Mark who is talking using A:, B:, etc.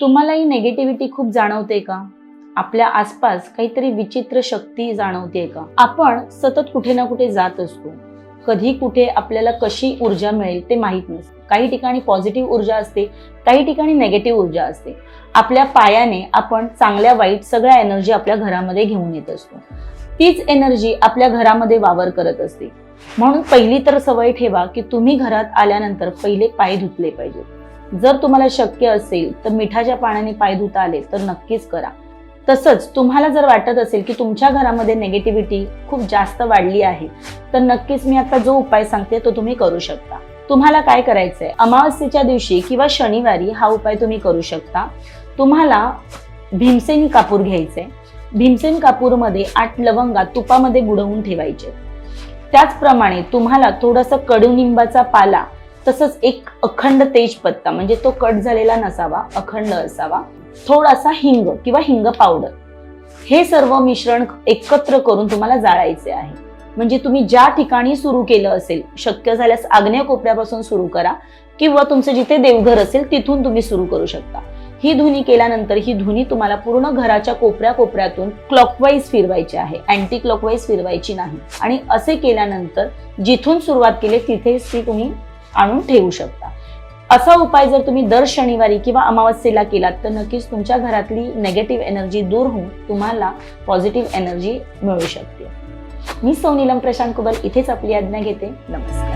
A: तुम्हालाही नेगेटिव्हिटी खूप जाणवते का? आपल्या आसपास काहीतरी विचित्र शक्ती जाणवते का? आपण सतत कुठे ना कुठे जात असतो. कधी कुठे आपल्याला कशी ऊर्जा मिळेल ते माहीत नसते. काही ठिकाणी पॉझिटिव्ह ऊर्जा असते काही ठिकाणी नेगेटिव्ह ऊर्जा असते. आपल्या पायाने आपण चांगल्या वाईट सगळ्या एनर्जी आपल्या घरामध्ये घेऊन येत असतो. तीच एनर्जी आपल्या घरामध्ये वावर करत असते. म्हणून पहिली तर सवय ठेवा की तुम्ही घरात आल्यानंतर पहिले पाय धुतले पाहिजेत. जर तुम्हाला शक्य असेल तर मिठाच्या पाण्याने पाय धुता आले तर नक्कीच करा. तसंच तुम्हाला जर वाटत असेल की तुमच्या घरामध्ये नेगेटिव्हिटी खूप जास्त वाढली आहे तर नक्कीच मी आता जो उपाय सांगते तो तुम्ही करू शकता. तुम्हाला काय करायचंय? अमावस्येच्या दिवशी किंवा शनिवारी हा उपाय तुम्ही करू शकता. तुम्हाला भीमसेन कापूर घ्यायचे भीमसेन कापूरमध्ये आठ लवंगा तुपामध्ये बुडवून ठेवायचे. त्याचप्रमाणे तुम्हाला थोडंसं कडुनिंबाचा पाला तसंच एक अखंड तेजपत्ता म्हणजे तो कट झालेला नसावा अखंड असावा थोडासा हिंग किंवा हिंग पावडर. हे सर्व मिश्रण एकत्र करून तुम्हाला जाळायचे आहे. म्हणजे तुम्ही ज्या ठिकाणी सुरू केलं असेल शक्य झाल्यास आग्नेय कोपऱ्यापासून सुरू करा किंवा तुमचं जिथे देवघर असेल तिथून तुम्ही सुरू करू शकता. ही धुनी केल्यानंतर ही धुनी तुम्हाला पूर्ण घराच्या कोपऱ्या कोपऱ्यातून क्लॉकवाईज फिरवायची आहे. अँटी क्लॉकवाईज फिरवायची नाही. आणि असे केल्यानंतर जिथून सुरुवात केली तिथेच ती तुम्ही आणून ठेवू शकता. असा उपाय जर तुम्ही दर शनिवारी किंवा अमावस्येला केलात तर नक्कीच तुमच्या घरातली नेगेटिव्ह एनर्जी दूर होऊन तुम्हाला पॉझिटिव्ह एनर्जी मिळू शकते. मी सौ नीलम प्रशांत कुबल इथेच आपली आज्ञा घेते. नमस्कार.